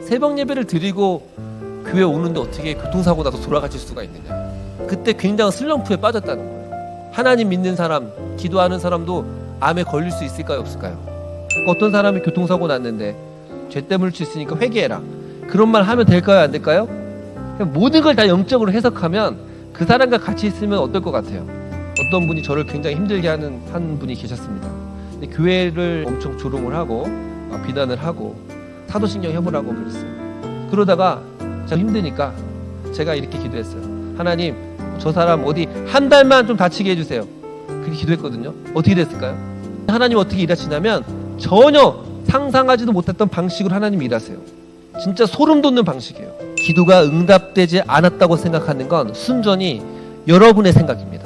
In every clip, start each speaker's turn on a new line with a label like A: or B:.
A: 새벽 예배를 드리고 교회 오는데 어떻게 교통사고 나서 돌아가실 수가 있느냐. 그때 굉장한 슬럼프에 빠졌다는 거예요. 하나님 믿는 사람, 기도하는 사람도 암에 걸릴 수 있을까요, 없을까요? 어떤 사람이 교통사고 났는데 죄 때문일 수 있으니까 회개해라. 그런 말 하면 될까요, 안 될까요? 모든 걸 다 영적으로 해석하면 그 사람과 같이 있으면 어떨 것 같아요? 어떤 분이 저를 굉장히 힘들게 하는 한 분이 계셨습니다. 교회를 엄청 조롱을 하고 아, 비난을 하고 사도신경 해보라고 그랬어요. 그러다가 제가 힘드니까 제가 이렇게 기도했어요. 하나님, 저 사람 어디 한 달만 좀 다치게 해주세요. 그렇게 기도했거든요. 어떻게 됐을까요? 하나님 어떻게 일하시냐면 전혀 상상하지도 못했던 방식으로 하나님이 일하세요. 진짜 소름 돋는 방식이에요. 기도가 응답되지 않았다고 생각하는 건 순전히 여러분의 생각입니다.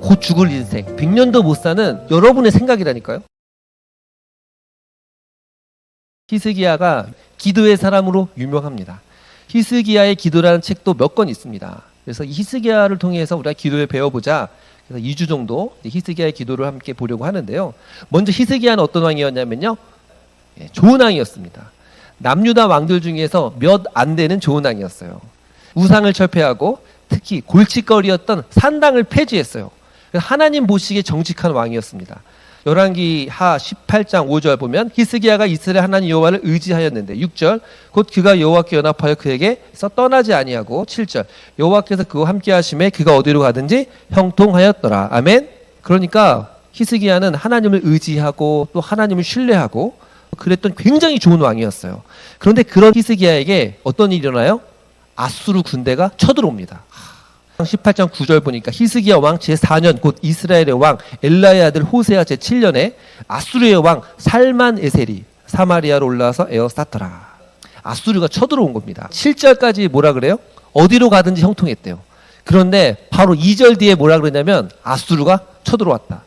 A: 곧 죽을 인생, 100년도 못 사는 여러분의 생각이라니까요. 히스기야가 기도의 사람으로 유명합니다. 히스기야의 기도라는 책도 몇 권 있습니다. 그래서 이 히스기야를 통해서 우리가 기도를 배워보자. 그래서 2주 정도 히스기야의 기도를 함께 보려고 하는데요. 먼저 히스기야는 어떤 왕이었냐면요. 예, 좋은 왕이었습니다. 남유다 왕들 중에서 몇 안 되는 좋은 왕이었어요. 우상을 철폐하고 특히 골칫거리였던 산당을 폐지했어요. 하나님 보시기에 정직한 왕이었습니다. 열왕기 하 18장 5절 보면 히스기야가 이스라엘 하나님 여호와를 의지하였는데 6절 곧 그가 여호와께 연합하여 그에게서 떠나지 아니하고 7절 여호와께서 그와 함께 하심에 그가 어디로 가든지 형통하였더라. 아멘. 그러니까 히스기야는 하나님을 의지하고 또 하나님을 신뢰하고 그랬던 굉장히 좋은 왕이었어요. 그런데 그런 히스기야에게 어떤 일이 일어나요? 아수르 군대가 쳐들어옵니다. 18장 9절 보니까 히스기야 왕 제4년 곧 이스라엘의 왕 엘라의 아들 호세아 제7년에 아수르의 왕 살만 에셀이 사마리아로 올라와서 에어스타터라. 아수르가 쳐들어온 겁니다. 7절까지 뭐라 그래요? 어디로 가든지 형통했대요. 그런데 바로 2절 뒤에 뭐라 그러냐면 아수르가 쳐들어왔다.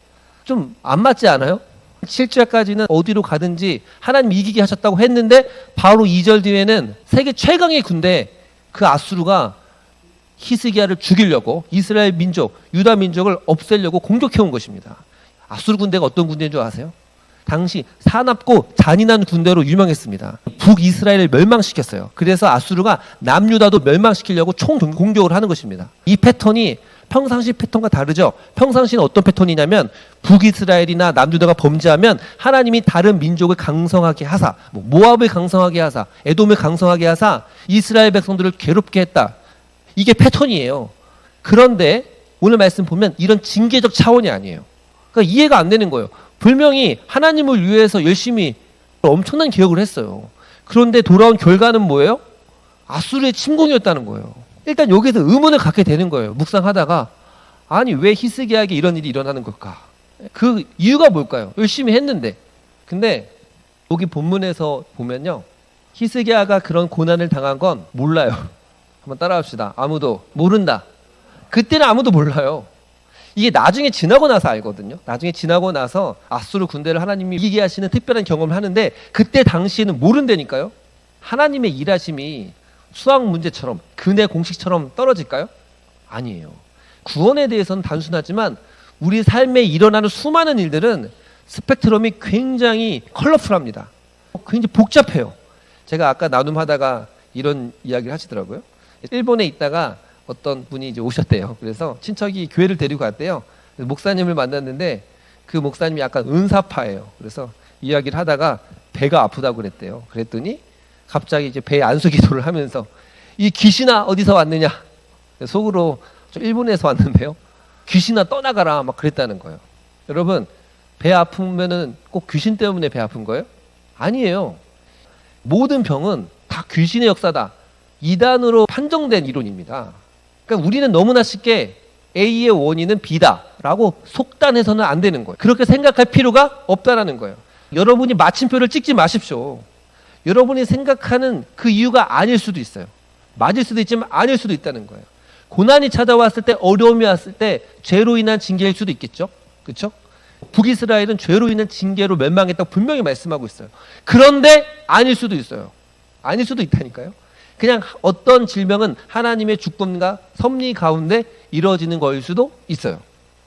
A: 좀 안 맞지 않아요? 7절까지는 어디로 가든지 하나님 이기게 하셨다고 했는데 바로 2절 뒤에는 세계 최강의 군대 그 아수르가 히스기야를 죽이려고 이스라엘 민족, 유다 민족을 없애려고 공격해 온 것입니다. 아수르 군대가 어떤 군대인 줄 아세요? 당시 사납고 잔인한 군대로 유명했습니다. 북이스라엘을 멸망시켰어요. 그래서 아수르가 남유다도 멸망시키려고 총 공격을 하는 것입니다. 이 패턴이 평상시 패턴과 다르죠. 평상시는 어떤 패턴이냐면 북이스라엘이나 남유다가 범죄하면 하나님이 다른 민족을 강성하게 하사, 뭐 모압을 강성하게 하사, 에돔을 강성하게 하사 이스라엘 백성들을 괴롭게 했다. 이게 패턴이에요. 그런데 오늘 말씀 보면 이런 징계적 차원이 아니에요. 그러니까 이해가 안 되는 거예요. 분명히 하나님을 위해서 열심히 엄청난 개혁을 했어요. 그런데 돌아온 결과는 뭐예요? 아수르의 침공이었다는 거예요. 일단 여기서 의문을 갖게 되는 거예요. 묵상하다가 아니 왜 히스기야에게 이런 일이 일어나는 걸까? 그 이유가 뭘까요? 열심히 했는데. 근데 여기 본문에서 보면요. 히스기야가 그런 고난을 당한 건 몰라요. 한번 따라합시다. 아무도 모른다. 그때는 아무도 몰라요. 이게 나중에 지나고 나서 알거든요. 나중에 지나고 나서 아수르 군대를 하나님이 이기게 하시는 특별한 경험을 하는데 그때 당시에는 모른다니까요. 하나님의 일하심이 수학 문제처럼 근해 공식처럼 떨어질까요? 아니에요. 구원에 대해서는 단순하지만 우리 삶에 일어나는 수많은 일들은 스펙트럼이 굉장히 컬러풀합니다. 굉장히 복잡해요. 제가 아까 나눔하다가 이런 이야기를 하시더라고요. 일본에 있다가 어떤 분이 이제 오셨대요. 그래서 친척이 교회를 데리고. 그래서 목사님을 만났는데 그 목사님이 약간 은사파예요. 그래서 이야기를 하다가 배가 아프다고 그랬대요. 그랬더니 갑자기 이제 배 안수 기도를 하면서 이 귀신아 어디서 왔느냐? 속으로 저 일본에서 왔는데요. 귀신아 떠나가라 막 그랬다는 거예요. 여러분 배 아프면은 꼭 귀신 때문에 배 아픈 거예요? 아니에요. 모든 병은 다 귀신의 역사다. 이단으로 판정된 이론입니다. 그러니까 우리는 너무나 쉽게 A의 원인은 B다라고 속단해서는 안 되는 거예요. 그렇게 생각할 필요가 없다라는 거예요. 여러분이 마침표를 찍지 마십시오. 여러분이 생각하는 그 이유가 아닐 수도 있어요. 맞을 수도 있지만 아닐 수도 있다는 거예요. 고난이 찾아왔을 때 어려움이 왔을 때 죄로 인한 징계일 수도 있겠죠. 그렇죠? 북이스라엘은 죄로 인한 징계로 멸망했다고 분명히 말씀하고 있어요. 그런데 아닐 수도 있어요. 아닐 수도 있다니까요. 그냥 어떤 질병은 하나님의 주권과 섭리 가운데 이루어지는 거일 수도 있어요.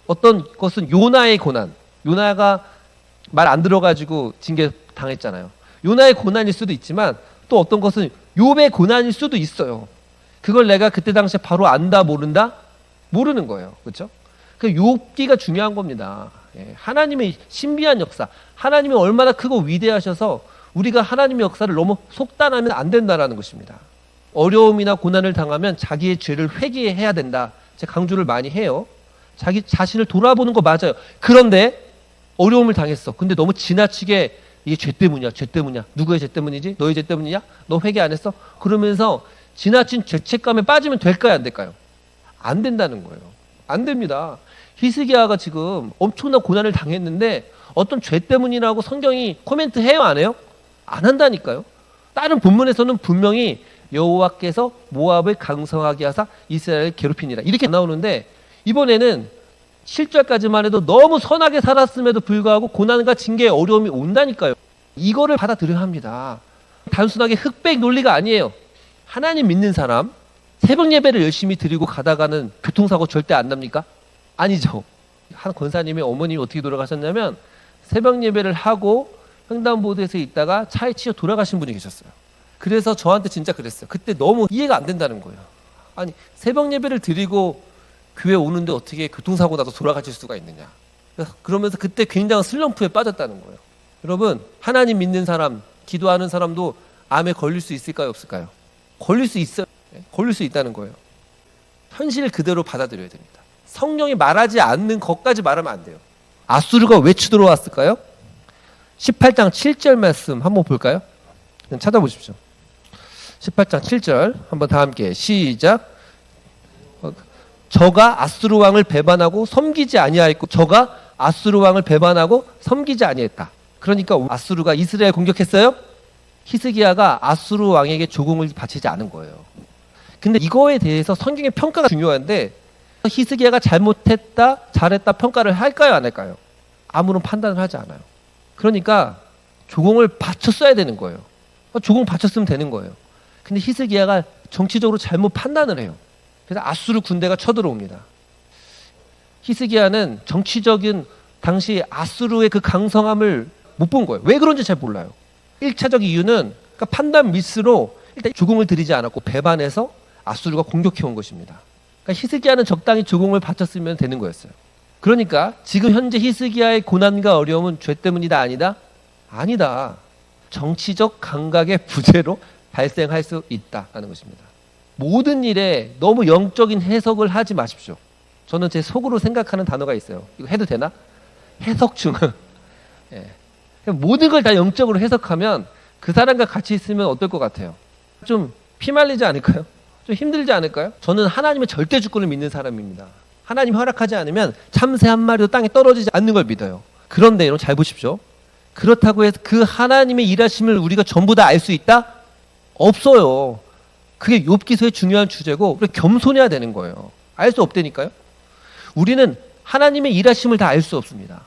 A: 어떤 것은 요나의 고난. 요나가 말 안 들어가지고 징계 당했잖아요. 요나의 고난일 수도 있지만 또 어떤 것은 욥의 고난일 수도 있어요. 그걸 내가 그때 당시에 바로 안다 모른다 모르는 거예요. 그렇죠? 그 욥기가 중요한 겁니다. 예, 하나님의 신비한 역사, 하나님이 얼마나 크고 위대하셔서 우리가 하나님의 역사를 너무 속단하면 안 된다라는 것입니다. 어려움이나 고난을 당하면 자기의 죄를 회개해야 된다. 제가 강조를 많이 해요. 자기 자신을 돌아보는 거 맞아요. 그런데 어려움을 당했어. 근데 너무 지나치게 이게 죄 때문이야, 죄 때문이야. 누구의 죄 때문이지? 너의 죄 때문이냐? 너 회개 안 했어? 그러면서 지나친 죄책감에 빠지면 될까요, 안 될까요? 안 된다는 거예요. 안 됩니다. 히스기야가 지금 엄청난 고난을 당했는데 어떤 죄 때문이라고 성경이 코멘트 해요, 안 해요? 안 한다니까요. 다른 본문에서는 분명히 여호와께서 모압을 강성하게 하사 이스라엘을 괴롭히니라 이렇게 나오는데 이번에는 7절까지만 해도 너무 선하게 살았음에도 불구하고 고난과 징계의 어려움이 온다니까요. 이거를 받아들여야 합니다. 단순하게 흑백 논리가 아니에요. 하나님 믿는 사람 새벽 예배를 열심히 드리고 가다가는 교통사고 절대 안 납니까? 아니죠. 한 권사님의 어머님이 어떻게 돌아가셨냐면 새벽 예배를 하고 횡단보도에서 있다가 차에 치여 돌아가신 분이 계셨어요. 그래서 저한테 진짜 그랬어요. 그때 너무 이해가 안 된다는 거예요. 아니 새벽 예배를 드리고 교회 오는데 어떻게 교통사고 나서 돌아가실 수가 있느냐. 그러면서 그때 굉장한 슬럼프에 빠졌다는 거예요. 여러분 하나님 믿는 사람, 기도하는 사람도 암에 걸릴 수 있을까요, 없을까요? 걸릴 수 있어요. 네, 걸릴 수 있다는 거예요. 현실 그대로 받아들여야 됩니다. 성령이 말하지 않는 것까지 말하면 안 돼요. 아수르가 왜 쳐들어왔을까요? 18장 7절 말씀 한번 볼까요? 찾아보십시오. 18장 7절 한번 다 함께 시작. 어, 저가 아수르 왕을 배반하고 섬기지 아니하였고 저가 아수르 왕을 배반하고 섬기지 아니했다. 그러니까 아수르가 이스라엘 공격했어요? 히스기야가 아수르 왕에게 조공을 바치지 않은 거예요. 근데 이거에 대해서 성경의 평가가 중요한데 히스기야가 잘못했다, 잘했다 평가를 할까요, 안 할까요? 아무런 판단을 하지 않아요. 그러니까 조공을 바쳤어야 되는 거예요. 조공 바쳤으면 되는 거예요. 근데 히스기야가 정치적으로 잘못 판단을 해요. 그래서 아수르 군대가 쳐들어옵니다. 히스기야는 정치적인 당시 아수르의 그 강성함을 못 본 거예요. 왜 그런지 잘 몰라요. 1차적 이유는 그러니까 판단 미스로 일단 조공을 들이지 않았고 배반해서 아수르가 공격해 온 것입니다. 그러니까 히스기야는 적당히 조공을 바쳤으면 되는 거였어요. 그러니까 지금 현재 히스기야의 고난과 어려움은 죄 때문이다 아니다? 아니다. 정치적 감각의 부재로 발생할 수 있다라는 것입니다. 모든 일에 너무 영적인 해석을 하지 마십시오. 저는 제 속으로 생각하는 단어가 있어요. 이거 해도 되나? 해석 중. 예. 모든 걸 다 영적으로 해석하면 그 사람과 같이 있으면 어떨 것 같아요? 좀 피말리지 않을까요? 좀 힘들지 않을까요? 저는 하나님의 절대 주권을 믿는 사람입니다. 하나님 허락하지 않으면 참새 한 마리도 땅에 떨어지지 않는 걸 믿어요. 그런데 여러분 잘 보십시오. 그렇다고 해서 그 하나님의 일하심을 우리가 전부 다 알 수 있다? 없어요. 그게 욥기서의 중요한 주제고 우리 겸손해야 되는 거예요. 알 수 없다니까요. 우리는 하나님의 일하심을 다 알 수 없습니다.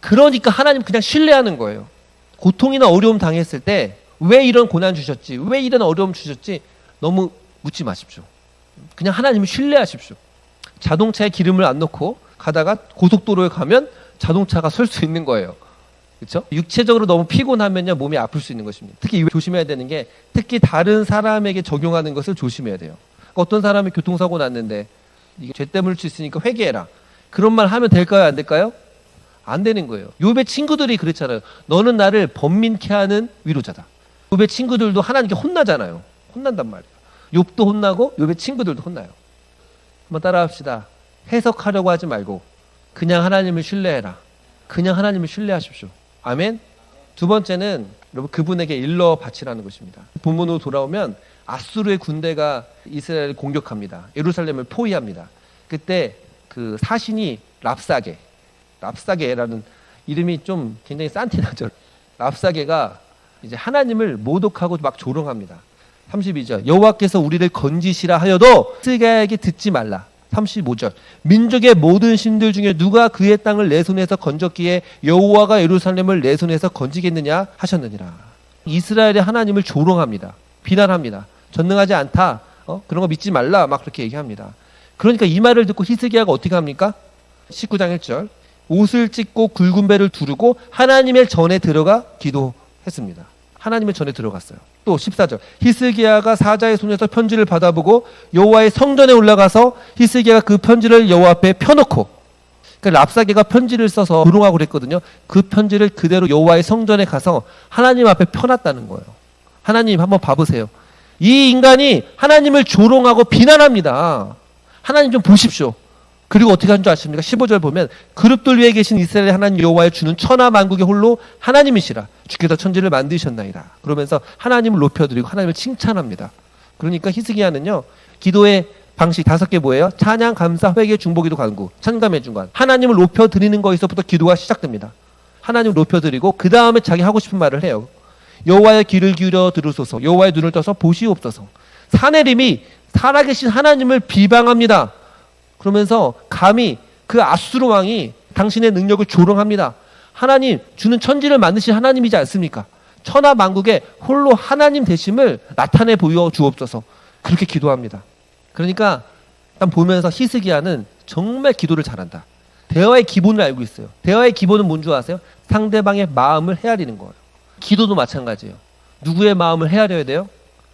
A: 그러니까 하나님 그냥 신뢰하는 거예요. 고통이나 어려움 당했을 때 왜 이런 고난 주셨지? 왜 이런 어려움 주셨지? 너무 묻지 마십시오. 그냥 하나님을 신뢰하십시오. 자동차에 기름을 안 넣고 가다가 고속도로에 가면 자동차가 설 수 있는 거예요. 그렇죠? 육체적으로 너무 피곤하면요 몸이 아플 수 있는 것입니다. 특히 조심해야 되는 게 특히 다른 사람에게 적용하는 것을 조심해야 돼요. 그러니까 어떤 사람이 교통사고 났는데 이게 죄 때문일 수 있으니까 회개해라. 그런 말 하면 될까요? 안 될까요? 안 되는 거예요. 욥의 친구들이 그랬잖아요. 너는 나를 번민케 하는 위로자다. 욥의 친구들도 하나님께 혼나잖아요. 혼난단 말이에요. 욥도 혼나고 욥의 친구들도 혼나요. 한번 따라합시다. 해석하려고 하지 말고 그냥 하나님을 신뢰해라. 그냥 하나님을 신뢰하십시오. 아멘. 두 번째는 여러분 그분에게 일러 바치라는 것입니다. 본문으로 돌아오면 아수르의 군대가 이스라엘을 공격합니다. 예루살렘을 포위합니다. 그때 그 사신이 랍사게, 랍사게라는 이름이 좀 굉장히 산티나죠. 랍사게가 이제 하나님을 모독하고 막 조롱합니다. 32절 여호와께서 우리를 건지시라 하여도 스가에게 듣지 말라. 35절 민족의 모든 신들 중에 누가 그의 땅을 내 손에서 건졌기에 여호와가 예루살렘을 내 손에서 건지겠느냐 하셨느니라. 이스라엘의 하나님을 조롱합니다. 비난합니다. 전능하지 않다. 어? 그런 거 믿지 말라. 막 그렇게 얘기합니다. 그러니까 이 말을 듣고 히스기야가 어떻게 합니까? 19장 1절 옷을 찢고 굵은 배를 두르고 하나님의 전에 들어가 기도했습니다. 하나님의 전에 들어갔어요. 또 14절 히스기야가 사자의 손에서 편지를 받아보고 여호와의 성전에 올라가서 히스기야가 그 편지를 여호와 앞에 펴놓고 그러니까 랍사게가 편지를 써서 조롱하고 그랬거든요. 그 편지를 그대로 여호와의 성전에 가서 하나님 앞에 펴놨다는 거예요. 하나님 한번 봐보세요. 이 인간이 하나님을 조롱하고 비난합니다. 하나님 좀 보십시오. 그리고 어떻게 한 줄 아십니까? 15절 보면 그룹들 위에 계신 이스라엘 하나님 여호와의 주는 천하 만국의 홀로 하나님이시라. 주께서 천지를 만드셨나이다. 그러면서 하나님을 높여드리고 하나님을 칭찬합니다. 그러니까 히스기야는요. 기도의 방식 다섯 개 뭐예요? 찬양, 감사, 회개, 중보기도 간구, 찬감의 중간. 하나님을 높여드리는 거에서부터 기도가 시작됩니다. 하나님을 높여드리고 그 다음에 자기 하고 싶은 말을 해요. 여호와의 귀를 기울여 들으소서. 여호와의 눈을 떠서 보시옵소서. 사내림이 살아계신 하나님을 비방합니다. 그러면서 감히 그 아수르 왕이 당신의 능력을 조롱합니다. 하나님 주는 천지를 만드신 하나님이지 않습니까? 천하 만국에 홀로 하나님 되심을 나타내 보여 주옵소서. 그렇게 기도합니다. 그러니까 일단 보면서 히스기야는 정말 기도를 잘한다. 대화의 기본을 알고 있어요. 대화의 기본은 뭔지 아세요? 상대방의 마음을 헤아리는 거예요. 기도도 마찬가지예요. 누구의 마음을 헤아려야 돼요?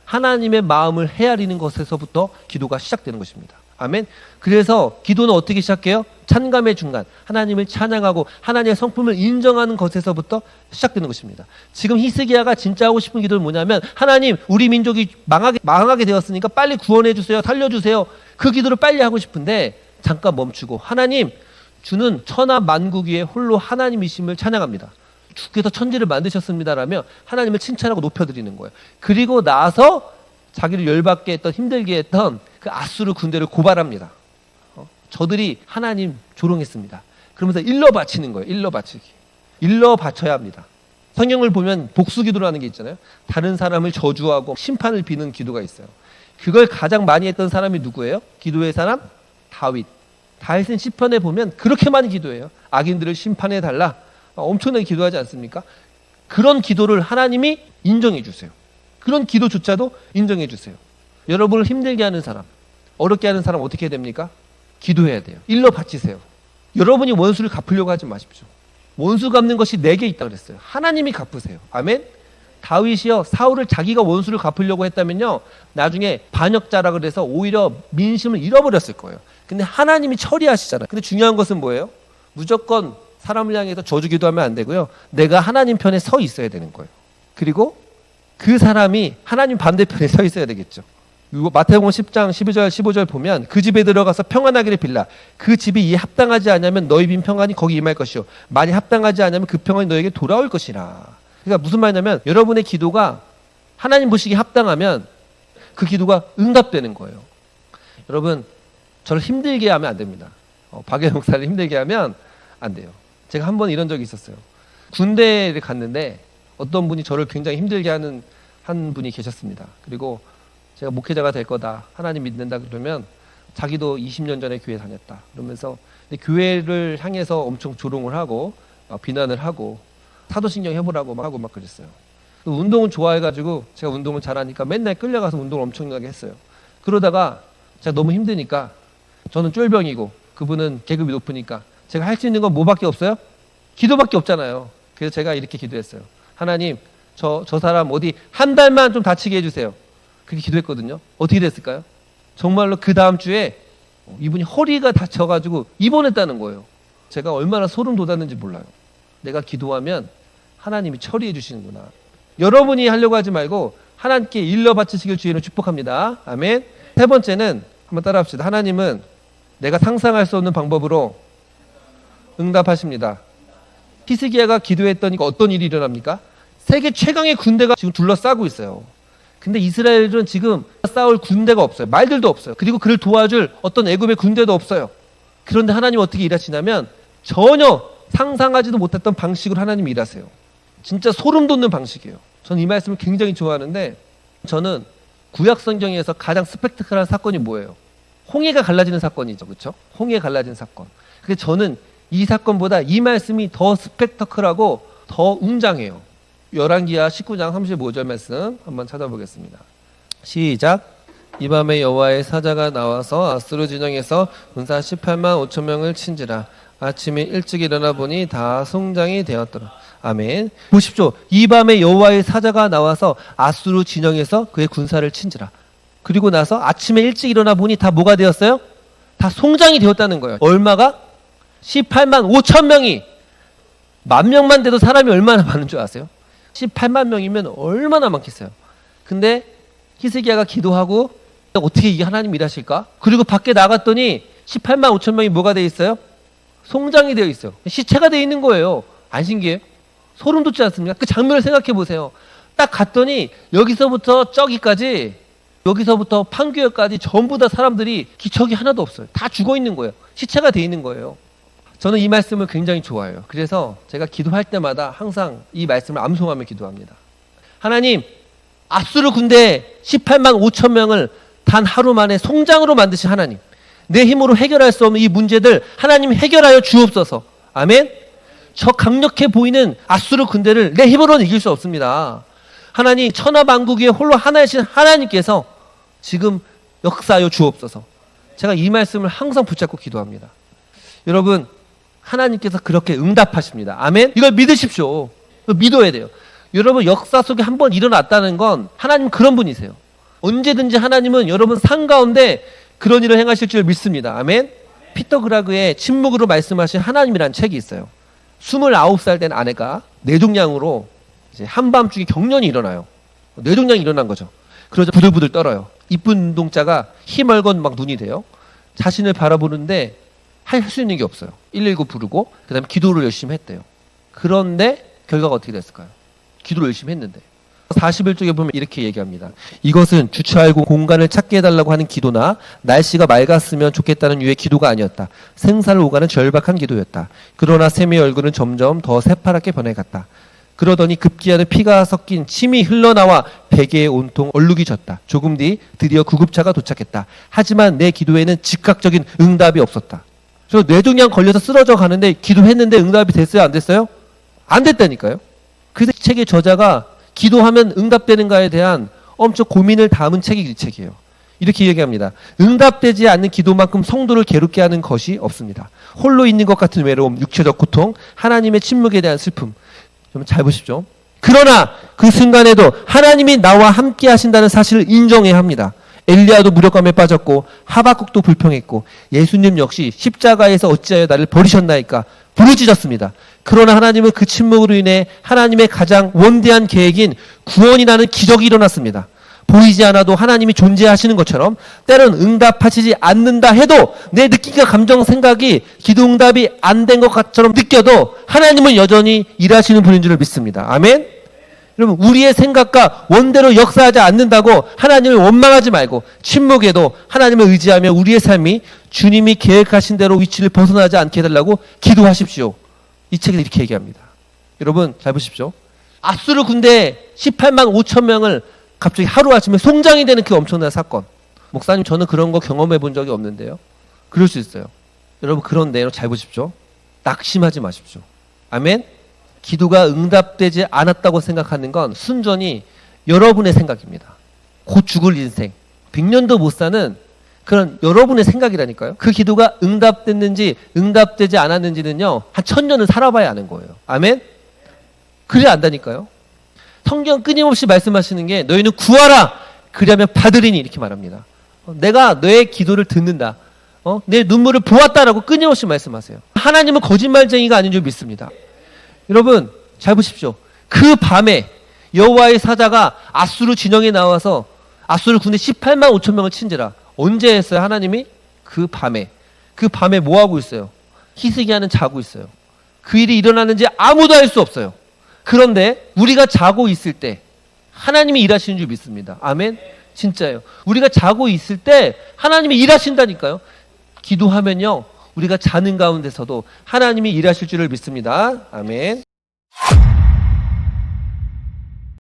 A: 하나님의 마음을 헤아리는 것에서부터 기도가 시작되는 것입니다. 아멘. 그래서 기도는 어떻게 시작해요? 찬감의 중간. 하나님을 찬양하고 하나님의 성품을 인정하는 것에서부터 시작되는 것입니다. 지금 히스기야가 진짜 하고 싶은 기도는 뭐냐면 하나님, 우리 민족이 망하게 망하게 되었으니까 빨리 구원해 주세요. 살려 주세요. 그 기도를 빨리 하고 싶은데 잠깐 멈추고 하나님, 주는 천하 만국 위에 홀로 하나님이심을 찬양합니다. 주께서 천지를 만드셨습니다라며 하나님을 칭찬하고 높여드리는 거예요. 그리고 나서 자기를 열받게 했던 힘들게 했던 그 아수르 군대를 고발합니다. 어? 저들이 하나님 조롱했습니다. 그러면서 일러 바치는 거예요. 일러 바치기. 일러 바쳐야 합니다. 성경을 보면 복수 기도라는 게 있잖아요. 다른 사람을 저주하고 심판을 비는 기도가 있어요. 그걸 가장 많이 했던 사람이 누구예요? 기도의 사람? 다윗. 다윗은 시편에 보면 그렇게 많이 기도해요. 악인들을 심판해 달라. 엄청나게 기도하지 않습니까? 그런 기도를 하나님이 인정해 주세요. 그런 기도조차도 인정해 주세요. 여러분을 힘들게 하는 사람, 어렵게 하는 사람 어떻게 해야 됩니까? 기도해야 돼요. 일러 바치세요. 여러분이 원수를 갚으려고 하지 마십시오. 원수 갚는 것이 내게 있다 그랬어요. 하나님이 갚으세요. 아멘. 다윗이요 사울을 자기가 원수를 갚으려고 했다면요 나중에 반역자라 그래서 오히려 민심을 잃어버렸을 거예요. 근데 하나님이 처리하시잖아요. 근데 중요한 것은 뭐예요? 무조건 사람을 향해서 저주 기도 하면 안 되고요. 내가 하나님 편에 서 있어야 되는 거예요. 그리고 그 사람이 하나님 반대편에 서 있어야 되겠죠. 마태복음 10장 12절 15절 보면 그 집에 들어가서 평안하기를 빌라 그 집이 이에 합당하지 않으면 너희 빈 평안이 거기 임할 것이요 만약 합당하지 않으면 그 평안이 너에게 돌아올 것이라. 그러니까 무슨 말이냐면 여러분의 기도가 하나님 보시기에 합당하면 그 기도가 응답되는 거예요. 여러분 저를 힘들게 하면 안 됩니다. 어, 박예 목사를 힘들게 하면 안 돼요. 제가 한 번 이런 적이 있었어요. 군대를 갔는데 어떤 분이 저를 굉장히 힘들게 하는 한 분이 계셨습니다. 그리고 제가 목회자가 될 거다. 하나님 믿는다 그러면 자기도 20년 전에 교회 다녔다. 그러면서 교회를 향해서 엄청 조롱을 하고 어, 비난을 하고 사도신경 해보라고 막 하고 막 그랬어요. 운동은 좋아해가지고 제가 운동을 잘하니까 맨날 끌려가서 운동을 엄청나게 했어요. 그러다가 제가 너무 힘드니까 저는 쫄병이고 그분은 계급이 높으니까 제가 할 수 있는 건 뭐밖에 없어요? 기도밖에 없잖아요. 그래서 제가 이렇게 기도했어요. 하나님, 저, 저 사람 어디 한 달만 좀 다치게 해주세요. 그렇게 기도했거든요. 어떻게 됐을까요? 정말로 그 다음 주에 이분이 허리가 다쳐가지고 입원했다는 거예요. 제가 얼마나 소름 돋았는지 몰라요. 내가 기도하면 하나님이 처리해 주시는구나. 여러분이 하려고 하지 말고 하나님께 일러 바치시길 주의로 축복합니다. 아멘. 세 번째는 한번 따라합시다. 하나님은 내가 상상할 수 없는 방법으로 응답하십니다. 히스기야가 기도했더니 어떤 일이 일어납니까? 세계 최강의 군대가 지금 둘러싸고 있어요. 근데 이스라엘은 지금 싸울 군대가 없어요. 말들도 없어요. 그리고 그를 도와줄 어떤 애굽의 군대도 없어요. 그런데 하나님 어떻게 일하시냐면 전혀 상상하지도 못했던 방식으로 하나님이 일하세요. 진짜 소름 돋는 방식이에요. 저는 이 말씀을 굉장히 좋아하는데 저는 구약 성경에서 가장 스펙타클한 사건이 뭐예요? 홍해가 갈라지는 사건이죠. 그렇죠? 홍해 갈라진 사건. 근데 저는 이 사건보다 이 말씀이 더 스펙타클하고 더 웅장해요. 열왕기하 19장 35절 말씀 한번 찾아보겠습니다. 시작. 이 밤에 여호와의 사자가 나와서 아스루 진영에서 군사 18만 5천 명을 친지라. 아침에 일찍 일어나 보니 다 송장이 되었더라. 아멘. 보십시오. 이 밤에 여호와의 사자가 나와서 아수르 진영에서 그의 군사를 친지라. 그리고 나서 아침에 일찍 일어나 보니 다 뭐가 되었어요? 다 송장이 되었다는 거예요. 얼마가? 18만 5천 명이 만 명만 돼도 사람이 얼마나 많은 줄 아세요? 18만 명이면 얼마나 많겠어요. 근데 히스기야가 기도하고 어떻게 이게 하나님 일하실까? 그리고 밖에 나갔더니 18만 5천 명이 뭐가 돼 있어요? 송장이 되어 있어요. 시체가 되어 있는 거예요. 안 신기해요? 소름 돋지 않습니까? 그 장면을 생각해 보세요. 딱 갔더니 여기서부터 저기까지 여기서부터 판교역까지 전부 다 사람들이 기척이 하나도 없어요. 다 죽어 있는 거예요. 시체가 돼 있는 거예요. 저는 이 말씀을 굉장히 좋아해요. 그래서 제가 기도할 때마다 항상 이 말씀을 암송하며 기도합니다. 하나님, 압수르 군대 18만 5천 명을 단 하루 만에 송장으로 만드신 하나님. 내 힘으로 해결할 수 없는 이 문제들 하나님 해결하여 주옵소서. 아멘. 저 강력해 보이는 아수르 군대를 내 힘으로는 이길 수 없습니다. 하나님 천하 만국 위에 홀로 하나이신 하나님께서 지금 역사하여 주옵소서. 제가 이 말씀을 항상 붙잡고 기도합니다. 여러분 하나님께서 그렇게 응답하십니다. 아멘. 이걸 믿으십시오. 믿어야 돼요. 여러분 역사 속에 한 번 일어났다는 건 하나님 그런 분이세요. 언제든지 하나님은 여러분 상 가운데 그런 일을 행하실 줄 믿습니다. 아멘. 피터 그라그의 침묵으로 말씀하신 하나님이란 책이 있어요. 29살 된 아내가 뇌종양으로 한밤중에 경련이 일어나요. 뇌종양이 일어난 거죠. 그러자 부들부들 떨어요. 이쁜 눈동자가 희멀건 막 눈이 돼요. 자신을 바라보는데 할 수 있는 게 없어요. 119 부르고 그다음에 기도를 열심히 했대요. 그런데 결과가 어떻게 됐을까요? 기도를 열심히 했는데 41쪽에 보면 이렇게 얘기합니다. 이것은 주체 알고 공간을 찾게 해달라고 하는 기도나 날씨가 맑았으면 좋겠다는 유의 기도가 아니었다. 생사를 오가는 절박한 기도였다. 그러나 샘의 얼굴은 점점 더 새파랗게 변해갔다. 그러더니 급기야는 피가 섞인 침이 흘러나와 베개에 온통 얼룩이 졌다. 조금 뒤 드디어 구급차가 도착했다. 하지만 내 기도에는 즉각적인 응답이 없었다. 저 뇌종양 걸려서 쓰러져 가는데 기도했는데 응답이 됐어요? 안 됐어요? 안 됐다니까요. 그 책의 저자가 기도하면 응답되는가에 대한 엄청 고민을 담은 책이 이 책이에요. 이렇게 얘기합니다. 응답되지 않는 기도만큼 성도를 괴롭게 하는 것이 없습니다. 홀로 있는 것 같은 외로움, 육체적 고통, 하나님의 침묵에 대한 슬픔. 좀 잘 보십시오. 그러나 그 순간에도 하나님이 나와 함께 하신다는 사실을 인정해야 합니다. 엘리야도 무력감에 빠졌고 하박국도 불평했고 예수님 역시 십자가에서 어찌하여 나를 버리셨나이까 부르짖었습니다. 그러나 하나님은 그 침묵으로 인해 하나님의 가장 원대한 계획인 구원이라는 기적이 일어났습니다. 보이지 않아도 하나님이 존재하시는 것처럼 때론 응답하시지 않는다 해도 내 느낌과 감정 생각이 기도 응답이 안 된 것처럼 느껴도 하나님은 여전히 일하시는 분인 줄 믿습니다. 아멘. 여러분 우리의 생각과 원대로 역사하지 않는다고 하나님을 원망하지 말고 침묵에도 하나님을 의지하며 우리의 삶이 주님이 계획하신 대로 위치를 벗어나지 않게 해달라고 기도하십시오. 이 책에 이렇게 얘기합니다. 여러분 잘 보십시오. 아수르 군대 18만 5천 명을 갑자기 하루아침에 송장이 되는 그 엄청난 사건. 목사님 저는 그런 거 경험해 본 적이 없는데요. 그럴 수 있어요. 여러분 그런데 잘 보십시오. 낙심하지 마십시오. 아멘. 기도가 응답되지 않았다고 생각하는 건 순전히 여러분의 생각입니다. 곧 죽을 인생, 100년도 못 사는 그런 여러분의 생각이라니까요. 그 기도가 응답됐는지 응답되지 않았는지는요, 한 천년은 살아봐야 아는 거예요. 아멘? 그래야 안다니까요. 성경 끊임없이 말씀하시는 게 너희는 구하라! 그리하면 받으리니 이렇게 말합니다. 어, 내가 너의 기도를 듣는다. 어? 내 눈물을 보았다라고 끊임없이 말씀하세요. 하나님은 거짓말쟁이가 아닌 줄 믿습니다. 여러분 잘 보십시오. 그 밤에 여호와의 사자가 아수르 진영에 나와서 아수르 군대 18만 5천 명을 친지라. 언제 했어요 하나님이? 그 밤에. 그 밤에 뭐 하고 있어요? 히스기야는 자고 있어요. 그 일이 일어나는지 아무도 알 수 없어요. 그런데 우리가 자고 있을 때 하나님이 일하시는 줄 믿습니다. 아멘. 진짜요. 우리가 자고 있을 때 하나님이 일하신다니까요. 기도하면요. 우리가 자는 가운데서도 하나님이 일하실 줄을 믿습니다. 아멘.